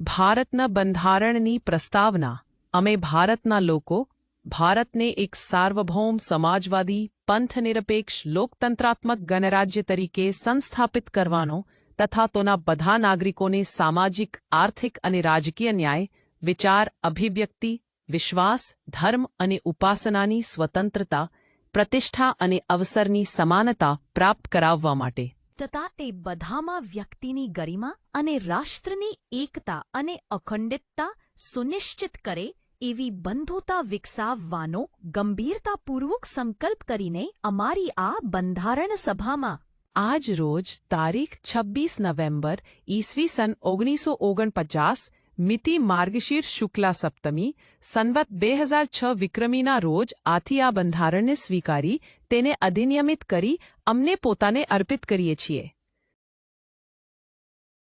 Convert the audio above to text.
ભારતના બંધારણની પ્રસ્તાવના. અમે ભારતના લોકો, ભારતને એક સાર્વભૌમ સમાજવાદી, પંથનિરપેક્ષ, લોકતંત્રાત્મક ગણરાજ્ય તરીકે સંસ્થાપિત કરવાનો તથા તેના બધા નાગરિકોને સામાજિક, આર્થિક અને રાજકીય ન્યાય, વિચાર, અભિવ્યક્તિ, વિશ્વાસ, ધર્મ અને ઉપાસનાની સ્વતંત્રતા, પ્રતિષ્ઠા અને અવસરની સમાનતા પ્રાપ્ત કરાવવા માટે. તથા તે બધામાં વ્યક્તિની ગરિમા અને રાષ્ટ્રની એકતા અને અખંડિતતા સુનિશ્ચિત કરે એવી બંધુતા વિકસાવવાનો ગંભીરતાપૂર્વક સંકલ્પ કરીને અમારી આ બંધારણ સભામાં. આજ રોજ તારીખ છવ્વીસ નવેમ્બર ઈસવી સન ઓગણીસો ઓગણપચાસ મિતિ માર્ગશીર શુક્લા સપ્તમી સંવત બે હજાર છ વિક્રમીના રોજ આથી આ બંધારણને સ્વીકારી તેને અધિનિયમિત કરી અમને પોતાને અર્પિત કરીએ છીએ